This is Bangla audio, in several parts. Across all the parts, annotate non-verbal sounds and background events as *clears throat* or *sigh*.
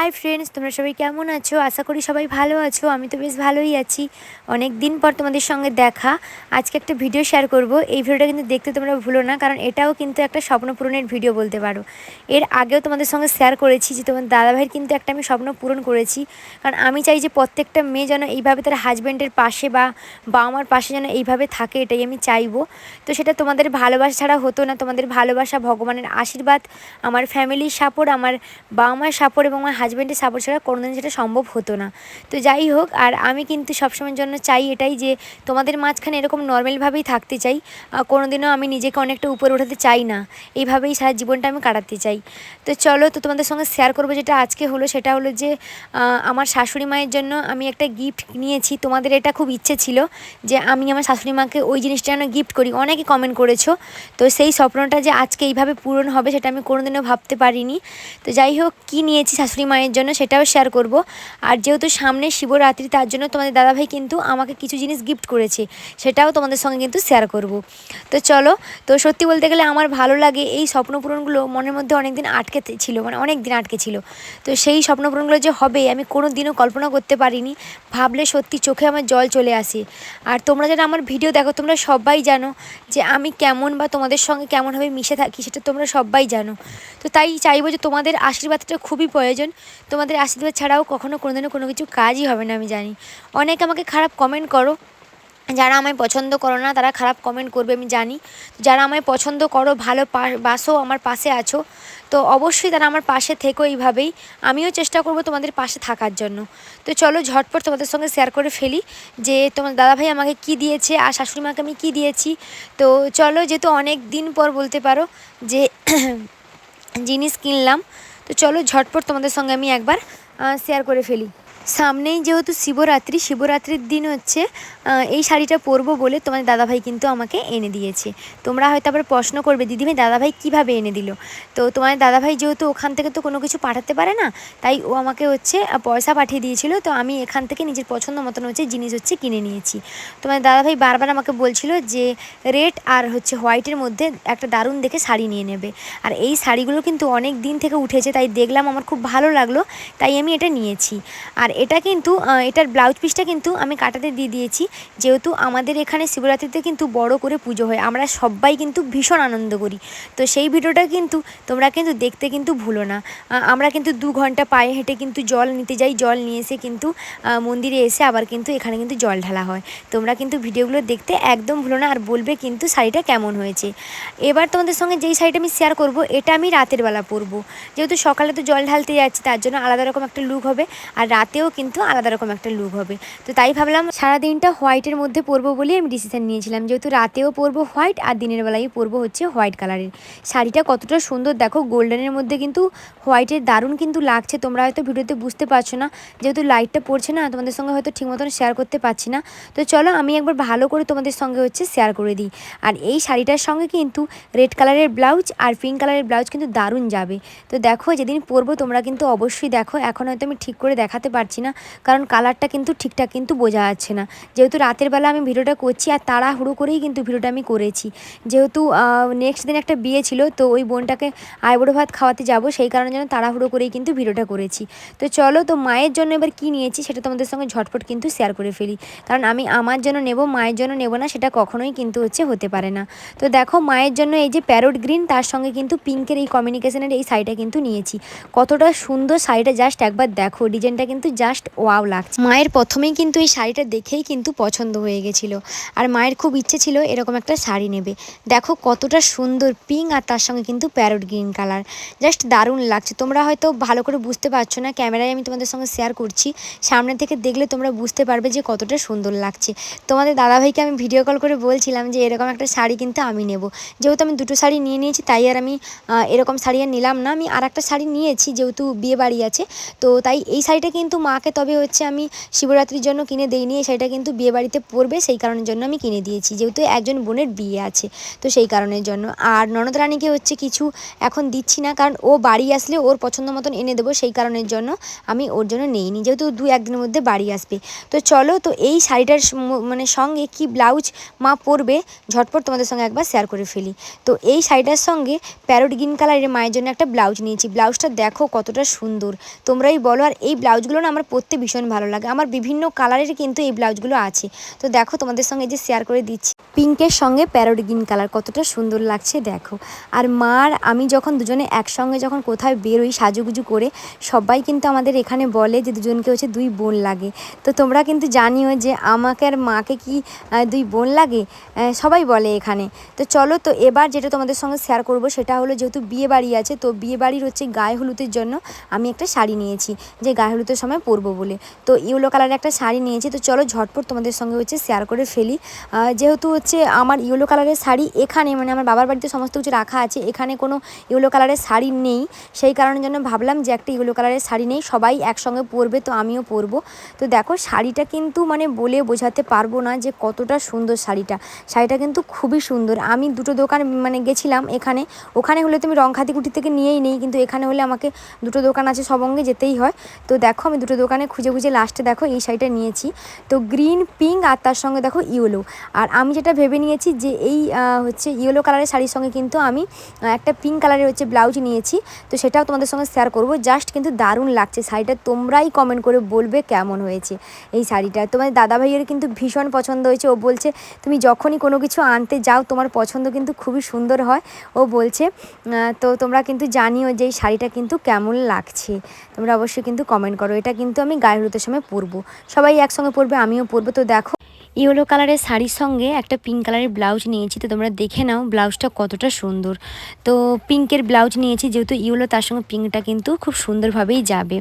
হাই ফ্রেন্ডস তোমরা সবাই কেমন আছো? আশা করি সবাই ভালো আছো। আমি তো বেশ ভালোই আছি। অনেক দিন পর তোমাদের সঙ্গে দেখা। আজকে একটা ভিডিও শেয়ার করব। এই ভিডিওটা কিন্তু দেখতে তোমরা ভুলো না, কারণ এটাও কিন্তু একটা স্বপ্ন পূরণের ভিডিও বলতে পারো। এর আগেও তোমাদের সঙ্গে শেয়ার করেছি যে, তোমার দাদাভাইয়ের কিন্তু একটা আমি স্বপ্ন পূরণ করেছি। কারণ আমি চাই যে, প্রত্যেকটা মেয়ে যেন এইভাবে তার হাজব্যান্ডের পাশে বা বাবা মার পাশে যেন এইভাবে থাকে, এটাই আমি চাইব। তো সেটা তোমাদের ভালোবাসা ছাড়া হতো না। তোমাদের ভালোবাসা, ভগবানের আশীর্বাদ, আমার ফ্যামিলির সাপোর্ট আমার বাবা মার সাপোর্ট এবং আমার হাজব্যান্ডের সাপোর্ট ছাড়া কোনোদিন সেটা সম্ভব হতো না। তো যাই হোক, আর আমি কিন্তু সবসময়ের জন্য চাই এটাই যে তোমাদের মাঝখানে এরকম নর্মালভাবেই থাকতে চাই। কোনোদিনও আমি নিজেকে অনেকটা উপরে ওঠাতে চাই না। এইভাবেই সারা জীবনটা আমি কাটাতে চাই। তো চলো, তো তোমাদের সঙ্গে শেয়ার করব যেটা আজকে হলো, সেটা হলো যে আমার শাশুড়ি মায়ের জন্য আমি একটা গিফট নিয়েছি। তোমাদের এটা খুব ইচ্ছে ছিল যে আমি আমার শাশুড়ি মাকে ওই জিনিসটা যেন গিফট করি। অনেকে কমেন্ট করেছ। তো সেই স্বপ্নটা যে আজকে এইভাবে পূরণ হবে, সেটা আমি কোনোদিনও ভাবতে পারিনি। তো যাই হোক, কী নিয়েছি শাশুড়ি মায়ের জন্য সেটাও শেয়ার করব। আর যেহেতু সামনে শিবরাত্রি, তার জন্য তোমাদের দাদাভাই কিন্তু আমাকে কিছু জিনিস গিফট করেছে, সেটাও তোমাদের সঙ্গে কিন্তু শেয়ার করব। তো চলো, তো সত্যি বলতে গেলে আমার ভালো লাগে এই স্বপ্ন পূরণগুলো মনের মধ্যে অনেক দিন আটকে ছিল মানে অনেক দিন আটকে ছিল। তো সেই স্বপ্ন পূরণগুলো যে হবে, আমি কোনো দিনও কল্পনা করতে পারিনি। ভাবলে সত্যি চোখে আমার জল চলে আসে। আর তোমরা যারা আমার ভিডিও দেখো, তোমরা সবাই জানো যে আমি কেমন বা তোমাদের সঙ্গে কেমনভাবে মিশে থাকি, সেটা তোমরা সবাই জানো। তো তাই চাইব যে তোমাদের আশীর্বাদটা খুবই প্রয়োজন। তোমাদের আশীর্বাদ ছাড়াও কখনো কোনোদিনও কোনো কিছু কাজই হবে না, আমি জানি। অনেকে আমাকে খারাপ কমেন্ট করো, যারা আমায় পছন্দ করো না, তারা খারাপ কমেন্ট করবে, আমি জানি। যারা আমায় পছন্দ করো, ভালো বাসও আমার পাশে আছো, তো অবশ্যই তারা আমার পাশে থেকো এইভাবেই। আমিও চেষ্টা করব তোমাদের পাশে থাকার জন্য। তো চলো ঝটপট তোমাদের সঙ্গে শেয়ার করে ফেলি যে তোমার দাদাভাই আমাকে কি দিয়েছে আর শাশুড়ি মাকে আমি কী দিয়েছি। তো চলো যেহেতু অনেক দিন পর বলতে পারো যে *clears throat* জিনিস কিনলাম তো চলো ঝটপট তোমাদের সঙ্গে আমি একবার শেয়ার করে ফেলি। সামনেই যেহেতু শিবরাত্রি, শিবরাত্রির দিন হচ্ছে এই শাড়িটা পরবো বলে তোমার দাদাভাই কিন্তু আমাকে এনে দিয়েছে। তোমরা হয়তো আবার প্রশ্ন করবে, দিদিভাই, দাদাভাই কীভাবে এনে দিল? তো তোমার দাদাভাই যেহেতু ওখান থেকে তো কোনো কিছু পাঠাতে পারে না, তাই ও আমাকে হচ্ছে পয়সা পাঠিয়ে দিয়েছিল। তো আমি এখান থেকে নিজের পছন্দ মতন হচ্ছে জিনিস হচ্ছে কিনে নিয়েছি। তোমার দাদাভাই বারবার আমাকে বলছিল যে, রেড আর হচ্ছে হোয়াইটের মধ্যে একটা দারুণ দেখে শাড়ি নিয়ে নেবে। আর এই শাড়িগুলো কিন্তু অনেক দিন থেকে উঠেছে, তাই দেখলাম আমার খুব ভালো লাগল, তাই আমি এটা নিয়েছি। আর এটা কিন্তু এটার ব্লাউজ পিসটা কিন্তু আমি কাটাতে দিয়ে দিয়েছি। যেহেতু আমাদের এখানে শিবরাত্রিতে কিন্তু বড় করে পুজো হয়, আমরা সবাই কিন্তু ভীষণ আনন্দ করি। তো সেই ভিডিওটা কিন্তু তোমরা কিন্তু দেখতে কিন্তু ভুলো না। আমরা কিন্তু দু ঘণ্টা পায়ে হেঁটে কিন্তু জল নিতে যাই, জল নিয়ে এসে কিন্তু মন্দিরে এসে আবার কিন্তু এখানে কিন্তু জল ঢালা হয়। তোমরা কিন্তু ভিডিওগুলো দেখতে একদম ভুলো না, আর বলবে কিন্তু শাড়িটা কেমন হয়েছে। এবার তোমাদের সঙ্গে যেই শাড়িটা আমি শেয়ার করব, এটা আমি রাতের বেলা পরবো। যেহেতু সকালে তো জল ঢালতে যাচ্ছি, তার জন্য আলাদা রকম একটা লুক হবে। আর রাতেও কিন্তু আলাদা রকম একটা লুক হবে। তো তাই ভাবলাম সারাদিনটা হোয়াইটের মধ্যে পরবো বলেই আমি ডিসিশান নিয়েছিলাম। যেহেতু রাতেও পরবো হোয়াইট আর দিনের বেলায় পরবো হচ্ছে হোয়াইট কালারের শাড়িটা কতটা সুন্দর দেখো গোল্ডেনের মধ্যে কিন্তু হোয়াইটের দারুণ কিন্তু লাগছে। তোমরা হয়তো ভিডিওতে বুঝতে পারছ না, যেহেতু লাইটটা পড়ছে না, তোমাদের সঙ্গে হয়তো ঠিক মতন শেয়ার করতে পারছি না। তো চলো আমি একবার ভালো করে তোমাদের সঙ্গে হচ্ছে শেয়ার করে দিই। আর এই শাড়িটার সঙ্গে কিন্তু রেড কালারের ব্লাউজ আর পিঙ্ক কালারের ব্লাউজ কিন্তু দারুণ যাবে। তো দেখো যেদিন পরবো তোমরা কিন্তু অবশ্যই দেখো। এখন হয়তো আমি ঠিক করে দেখাতে পারছি না। কারণ কালারটা কিন্তু ঠিকঠাক কিন্তু বোঝা যাচ্ছে না। যেহেতু রাতের বেলা আমি ভিডিওটা করছি আর তাড়াহুড়ো করেই কিন্তু ভিডিওটা আমি করেছি। যেহেতু নেক্সট দিন একটা বিয়ে ছিল, তো ওই বোনটাকে আইবুড়ো ভাত খাওয়াতে যাব, সেই কারণে যেন তাড়াহুড়ো করেই কিন্তু ভিডিওটা করেছি। তো চলো, তো মায়ের জন্য এবার কি নিয়েছি সেটা তোমাদের সঙ্গে ঝটপট কিন্তু শেয়ার করে ফেলি। কারণ আমি আমার জন্য নেব, মায়ের জন্য নেব না, সেটা কখনোই কিন্তু হচ্ছে হতে পারে না। তো দেখো, মায়ের জন্য এই যে প্যারোট গ্রিন তার সঙ্গে কিন্তু পিঙ্কের এই কমিউনিকেশনের এই শাড়িটা কিন্তু নিয়েছি। কতটা সুন্দর শাড়িটা জাস্ট একবার দেখো ডিজাইনটা কিন্তু জাস্ট ওয়াও লাগছে। মায়ের প্রথমেই কিন্তু এই শাড়িটা দেখেই কিন্তু পছন্দ হয়ে গেছিল। আর মায়ের খুব ইচ্ছে ছিল এরকম একটা শাড়ি নেবে। দেখো কতটা সুন্দর পিঙ্ক আর তার সঙ্গে কিন্তু প্যারোট গ্রিন কালার জাস্ট দারুণ লাগছে। তোমরা হয়তো ভালো করে বুঝতে পারছ না, ক্যামেরায় আমি তোমাদের সঙ্গে শেয়ার করছি। সামনে থেকে দেখলে তোমরা বুঝতে পারবে যে কতটা সুন্দর লাগছে। তোমাদের দাদাভাইকে আমি ভিডিও কল করে বলছিলাম যে এরকম একটা শাড়ি কিন্তু আমি নেব। যেহেতু আমি দুটো শাড়ি নিয়ে নিয়েছি, তাই আর আমি এরকম শাড়ি আর নিলাম না। আমি আর একটা শাড়ি নিয়েছি, যেহেতু বিয়ে বাড়ি আছে। তো তাই এই শাড়িটা কিন্তু মাকে তবে হচ্ছে আমি শিবরাত্রির জন্য কিনে দেইনি শাড়িটা কিন্তু বিয়ে বাড়িতে পরবে সেই কারণের জন্য আমি কিনে দিয়েছি। যেহেতু একজন বোনের বিয়ে আছে, তো সেই কারণের জন্য। আর ননদ রানীকে হচ্ছে কিছু এখন দিচ্ছি না, কারণ ও বাড়ি আসলে ওর পছন্দ মতন এনে দেবো, সেই কারণের জন্য আমি ওর জন্য নেইনি, যেহেতু দু একদিনের মধ্যে বাড়ি আসবে। তো চলো, তো এই শাড়িটার মানে সঙ্গে কি ব্লাউজ মা পরবে, ঝটপট তোমাদের সঙ্গে একবার শেয়ার করে ফেলি। তো এই শাড়িটার সঙ্গে প্যারোট গ্রিন কালারের মায়ের জন্য একটা ব্লাউজ নিয়েছি। ব্লাউজটা দেখো কতটা সুন্দর। তোমরাই বলো, আর এই ব্লাউজগুলো না আমার পরতে ভীষণ ভালো লাগে। আমার বিভিন্ন কালারের কিন্তু এই ব্লাউজগুলো আছে। তো দেখো, তোমাদের সঙ্গে যে শেয়ার করে দিচ্ছি। পিঙ্কের সঙ্গে প্যারোড গ্রিন কালার কতটা সুন্দর লাগছে, দেখো। আর মার, আমি যখন দুজনে একসঙ্গে যখন কোথায় বেরোই সাজুগুজু করে, সবাই কিন্তু আমাদের এখানে বলে যে দুজনকে হচ্ছে দুই বোন লাগে। তো তোমরা কিন্তু জানিও যে আমাকে আর মাকে কি দুই বোন লাগে? সবাই বলে এখানে। তো চলো, তো এবার যেটা তোমাদের সঙ্গে শেয়ার করব সেটা হলো যেহেতু বিয়ে বাড়ি আছে, তো বিয়ে বাড়ির হচ্ছে গায়ে হলুদের জন্য আমি একটা শাড়ি নিয়েছি। যে গায়ে হলুদের সময় পরবো বলে। তো ইয়েলো কালারের একটা শাড়ি নিয়েছি, তো চলো ঝটপট তোমাদের সঙ্গে হচ্ছে শেয়ার করে ফেলি। যেহেতু হচ্ছে আমার ইয়েলো কালারের শাড়ি এখানে মানে আমার বাবার বাড়িতে সমস্ত কিছু রাখা আছে, এখানে কোনো ইয়েলো কালারের শাড়ি নেই। সেই কারণের জন্য ভাবলাম যে একটা ইয়েলো কালারের শাড়ি নেই, সবাই একসঙ্গে পরবে, তো আমিও পরবো। তো দেখো, শাড়িটা কিন্তু মানে বলে বোঝাতে পারব না যে কতটা সুন্দর শাড়িটা। শাড়িটা কিন্তু খুবই সুন্দর। আমি দুটো দোকান মানে গেছিলাম এখানে। ওখানে হলে তুমি রংখাতিকুটি থেকে নিয়েই নেই, কিন্তু এখানে হলে আমাকে দুটো দোকান আছে, সবঙ্গে যেতেই হয়। তো দেখো, আমি দুটো দোকানে খুঁজে খুঁজে লাস্টে দেখো এই শাড়িটা নিয়েছি। তো গ্রিন পিঙ্ক আর তার সঙ্গে দেখো ইয়েলো আর আমি যেটা ভেবে নিয়েছি যে এই হচ্ছে ইয়েলো কালারের শাড়ির সঙ্গে কিন্তু আমি একটা পিঙ্ক কালারের হচ্ছে ব্লাউজ নিয়েছি। তো সেটাও তোমাদের সঙ্গে শেয়ার করব। জাস্ট কিন্তু দারুণ লাগছে। শাড়িটা তোমরাই কমেন্ট করে বলবে কেমন হয়েছে এই শাড়িটা। তোমার দাদা ভাইয়ের কিন্তু ভীষণ পছন্দ হয়েছে। ও বলছে, তুমি যখনই কোনো কিছু আনতে যাও, তোমার পছন্দ কিন্তু খুবই সুন্দর হয়। ও বলছে তো তোমরা কিন্তু জানিও যে এই শাড়িটা কিন্তু কেমন লাগছে। তোমরা অবশ্যই কিন্তু কমেন্ট করো। এটা কিন্তু আমি গায়ে হলুদের সময় পরবো। সবাই একসঙ্গে পরবে আমিও পরবো। তো দেখো ইয়েলো কালারের শাড়ির সঙ্গে একটা পিঙ্ক কালারের ব্লাউজ নিয়েছি, তো তোমরা দেখে নাও ব্লাউজটা কতটা সুন্দর। তো পিঙ্কের ব্লাউজ নিয়েছি, যেহেতু ইয়েলো, তার সঙ্গে পিঙ্কটা কিন্তু খুব সুন্দরভাবেই যাবে।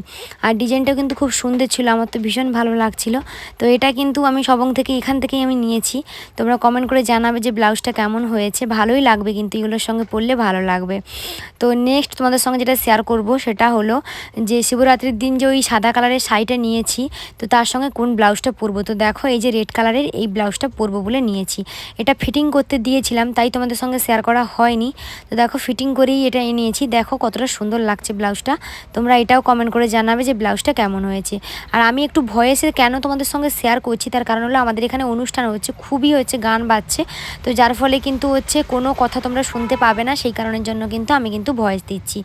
আর ডিজাইনটাও কিন্তু খুব সুন্দর ছিল, আমার তো ভীষণ ভালো লাগছিল। তো এটা কিন্তু আমি সবং থেকে, এখান থেকেই আমি নিয়েছি। তোমরা কমেন্ট করে জানাবে যে ব্লাউজটা কেমন হয়েছে। ভালোই লাগবে কিন্তু এগুলোর সঙ্গে পরলে ভালো লাগবে। তো নেক্সট তোমাদের সঙ্গে যেটা শেয়ার করব, সেটা হলো যে শিবরাত্রির দিন যে ওই সাদা কালারের শাড়িটা নিয়েছি, তো তার সঙ্গে কোন ব্লাউজটা পরবো? তো দেখো, এই যে রেড কালারের এই ব্লাউজটা পরবো বলে নিয়েছি। এটা ফিটিং করতে দিয়েছিলাম, তাই তোমাদের সঙ্গে শেয়ার করা হয়নি। তো দেখো ফিটিং করেই এটা নিয়েছি। দেখো কতটা সুন্দর লাগছে ব্লাউজটা। তোমরা এটাও কমেন্ট করে জানাবে যে ব্লাউজটা কেমন হয়েছে। আর আমি একটু ভয়েসে কেন তোমাদের সঙ্গে শেয়ার করছি, তার কারণ হলো আমাদের এখানে অনুষ্ঠান হচ্ছে, খুবই হচ্ছে গান বাজছে। তো যার ফলে কিন্তু হচ্ছে কোনো কথা তোমরা শুনতে পাবে না, সেই কারণের জন্য কিন্তু আমি কিন্তু ভয়েস দিচ্ছি।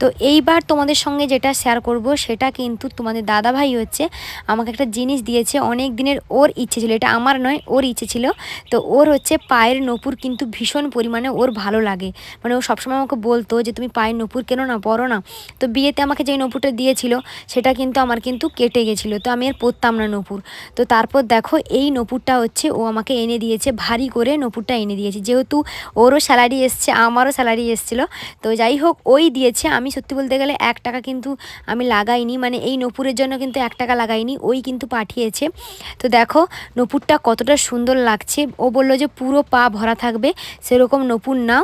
তো এইবার তোমাদের সঙ্গে যেটা শেয়ার করব, সেটা কিন্তু তোমাদের দাদা ভাই হচ্ছে আমাকে একটা জিনিস দিয়েছে। অনেক দিনের ওর ইচ্ছে ছিল, এটা আমার নয়, ওর ইচ্ছে ছিল। তো ওর হচ্ছে পায়ের নপুর কিন্তু ভীষণ পরিমাণে ওর ভালো লাগে। মানে ও সবসময় আমাকে বলতো যে, তুমি পায়ের নপুর কেন না, পরো না। তো বিয়েতে আমাকে যেই নপুরটা দিয়েছিল, সেটা কিন্তু আমার কিন্তু কেটে গেছিল। তো আমি আর পরতাম না নপুর। তো তারপর দেখো, এই নপুরটা হচ্ছে ও আমাকে এনে দিয়েছে, ভারী করে নপুরটা এনে দিয়েছে। যেহেতু ওরও স্যালারি এসছে, আমারও স্যালারি এসছিলো। তো যাই হোক, ওই দিয়েছে। আমি সত্যি বলতে গেলে এক টাকা কিন্তু আমি লাগাইনি। মানে এই নপুরের জন্য কিন্তু এক টাকা লাগাইনি, ওই কিন্তু পাঠিয়েছে। তো দেখো নপুরটা কতটা সুন্দর লাগছে। ও বলল যে পুরো পা ভরা থাকবে সেরকম নপুর না।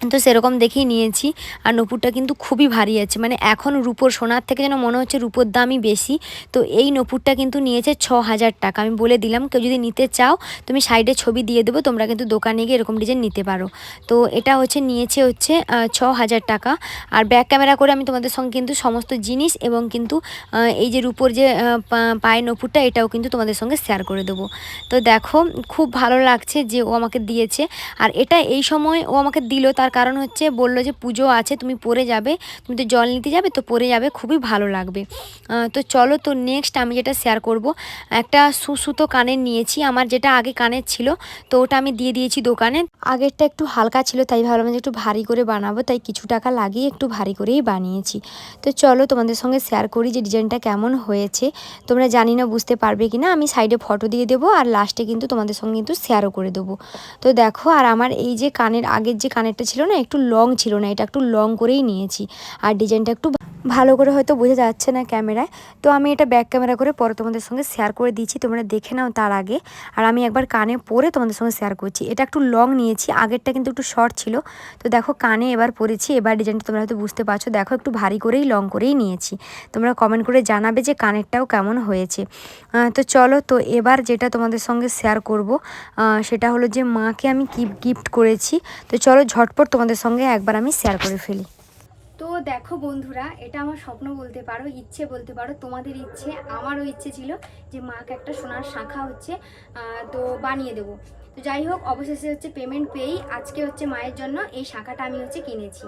তো সেরকম দেখেই নিয়েছি। আর নপুরটা কিন্তু খুবই ভারী আছে। মানে এখন রুপোর সোনার থেকে যেন মনে হচ্ছে রুপোর দামই বেশি। তো এই নপুরটা কিন্তু নিয়েছে ছ হাজার টাকা। আমি বলে দিলাম, কেউ যদি নিতে চাও, তুমি সাইডে ছবি দিয়ে দেবো, তোমরা কিন্তু দোকানে গিয়ে এরকম ডিজাইন নিতে পারো। তো এটা হচ্ছে, নিয়েছে হচ্ছে ছ হাজার টাকা। আর ব্যাক ক্যামেরা করে আমি তোমাদের সঙ্গে কিন্তু সমস্ত জিনিস এবং কিন্তু এই যে রুপোর যে পায়ের নপুরটা, এটাও কিন্তু তোমাদের সঙ্গে শেয়ার করে দেবো। তো দেখো, খুব ভালো লাগছে যে ও আমাকে দিয়েছে। আর এটা এই সময় ও আমাকে দিল, তার তার কারণ হচ্ছে বলল যে পুজো আছে, তুমি পরে যাবে, তুমি তো জল নিতে যাবে, তো পরে যাবে, খুবই ভালো লাগবে। তো চলো তো নেক্সট আমি যেটা শেয়ার করব, একটা সুসুতো কানের নিয়েছি, আমার যেটা আগে কানের ছিল, তো ওটা আমি দিয়ে দিয়েছি দোকানে। আগেরটা একটু হালকা ছিল, তাই ভাবলাম যে একটু ভারী করে বানাবো, তাই কিছু টাকা লাগিয়ে একটু ভারী করেই বানিয়েছি। তো চলো তোমাদের সঙ্গে শেয়ার করি যে ডিজাইনটা কেমন হয়েছে। তোমরা জানি না, বুঝতে পারবে কি না আমি সাইডে ফটো দিয়ে দেবো, আর লাস্টে কিন্তু তোমাদের সঙ্গে কিন্তু শেয়ারও করে দেবো। তো দেখো, আর আমার এই যে কানের, আগের যে কানেরটা ছিল ছিল না একটু লং ছিল না এটা একটু লং করেই নিয়েছি। আর ডিজাইনটা একটু ভালো করে হয়তো বোঝা যাচ্ছে না ক্যামেরায়। তো আমি এটা ব্যাক ক্যামেরা করে পরে তোমাদের সঙ্গে শেয়ার করে দিচ্ছি, তোমরা দেখে নাও তার আগে। আর আমি একবার কানে পরে তোমাদের সঙ্গে শেয়ার করছি। এটা একটু লং নিয়েছি, আগেরটা কিন্তু একটু শর্ট ছিল। তো দেখো কানে এবার পরেছি, এবার ডিজাইনটা তোমরা হয়তো বুঝতে পারছ। দেখো একটু ভারী করেই লং করেই নিয়েছি। তোমরা কমেন্ট করে জানাবে যে কানেরটাও কেমন হয়েছে। তো চলো, তো এবার যেটা তোমাদের সঙ্গে শেয়ার করব সেটা হলো যে মাকে আমি কি গিফট করেছি। তো চলো ঝটপট তোমাদের সঙ্গে একবার আমি শেয়ার করে ফেলি। তো দেখো বন্ধুরা, এটা আমার স্বপ্ন বলতে পারো, ইচ্ছে বলতে পারো, তোমাদের ইচ্ছে, আমারও ইচ্ছে ছিল যে মাকে একটা সোনার শাখা হচ্ছে তো বানিয়ে দেবো। তো যাই হোক, অবশেষে হচ্ছে পেমেন্ট পেয়েই আজকে হচ্ছে মায়ের জন্য এই শাখাটা আমি হচ্ছে কিনেছি।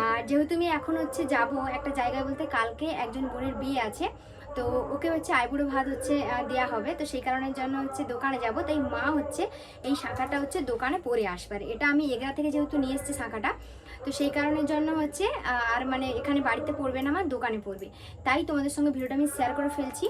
আর যেহেতু আমি এখন হচ্ছে যাব একটা জায়গায় বলতে কালকে একজন বোনের বিয়ে আছে, তো ওকে হচ্ছে আইবুড়ো ভাত হচ্ছে দেয়া হবে। তো সেই কারণের জন্য হচ্ছে দোকানে যাব, তাই মা হচ্ছে এই শাখাটা হচ্ছে দোকানে পরে আসবে। আর এটা আমি এগরা থেকে যেহেতু নিয়ে এসেছি শাখাটা তো সেই কারণের জন্য হচ্ছে আর মানে এখানে বাড়িতে পড়বে না আমার দোকানে পড়বে। তাই তোমাদের সঙ্গে ভিডিওটা আমি শেয়ার করে ফেলছি।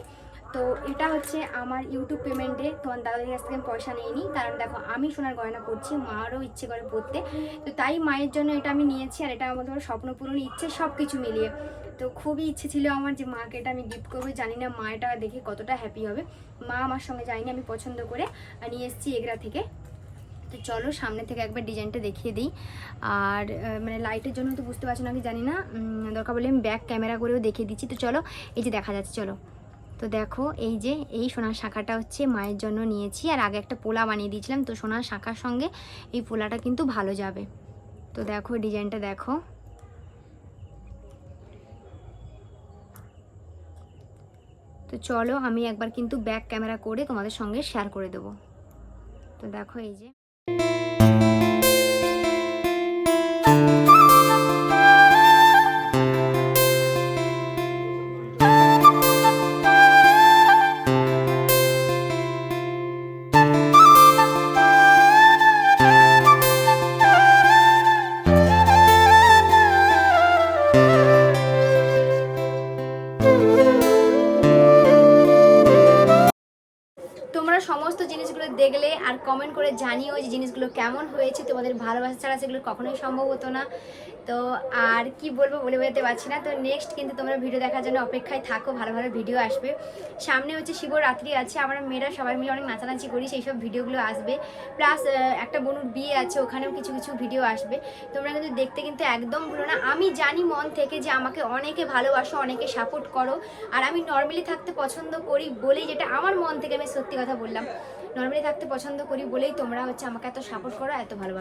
তো এটা হচ্ছে আমার ইউটিউব পেমেন্টে তোমার দাদাদের কাছ থেকে পয়সা নিইনি। কারণ দেখো, আমি সোনার গয়না করছি মারও ইচ্ছে করে পড়তে তো তাই মায়ের জন্য এটা আমি নিয়েছি, আর এটা আমাদের স্বপ্ন পূরণ, ইচ্ছে সব কিছু মিলিয়ে। তো খুবই ইচ্ছে ছিল আমার যে মাকে এটা আমি গিফট করব। জানি না মা এটা দেখে কতটা হ্যাপি হবে। মা আমার সঙ্গে যায়নি, আমি পছন্দ করে নিয়ে এসেছি এগরা থেকে। তো চলো সামনে থেকে একবার ডিজাইনটা দেখিয়ে দিই। আর মানে লাইটের জন্য তো বুঝতে পারছ নাকি জানি না। দরকার বলে আমি ব্যাক ক্যামেরা করেও দেখিয়ে দিচ্ছি। তো চলো, এই যে দেখা যাচ্ছে, চলো। তো দেখো, এই যে, এই সোনার শাখাটা হচ্ছে মায়ের জন্য নিয়েছি। আর আগে একটা পোলা বানিয়ে দিয়েছিলাম। তো সোনার শাখার সঙ্গে এই পোলাটা কিন্তু ভালো যাবে। তো দেখো, ডিজাইনটা দেখো। তো চলো, আমি একবার কিন্তু ব্যাক ক্যামেরা করে তোমাদের সঙ্গে শেয়ার করে দেবো। তো দেখো, এই যে। কমেন্ট করে জানিও যে জিনিসগুলো কেমন হয়েছে, তোমাদের ভালোবাসা ছাড়া সেগুলো কখনোই সম্ভব হতো না। তো আর কি বলব বলে বোঝাতে পারছি না। তো নেক্সট কিন্তু তোমরা ভিডিও দেখার জন্য অপেক্ষায় থাকো, ভালো ভালো ভিডিও আসবে। সামনে হচ্ছে শিবরাত্রি আছে, আমরা মেয়েরা সবাই মিলে অনেক নাচানাচি করি, সেই সব ভিডিওগুলো আসবে। প্লাস একটা বনুর বিয়ে আছে, ওখানেও কিছু কিছু ভিডিও আসবে। তোমরা কিন্তু দেখতে কিন্তু একদম ভুলো না। আমি জানি মন থেকে যে আমাকে অনেকে ভালোবাসো, অনেকে সাপোর্ট করো। আর আমি নর্মালি থাকতে পছন্দ করি বলেই যেটা আমার মন থেকে আমি সত্যি কথা বললাম। নর্মালি থাকতে পছন্দ করি বলেই তোমরা হচ্ছে আমাকে এত সাপোর্ট করো, এত ভালোবাসো।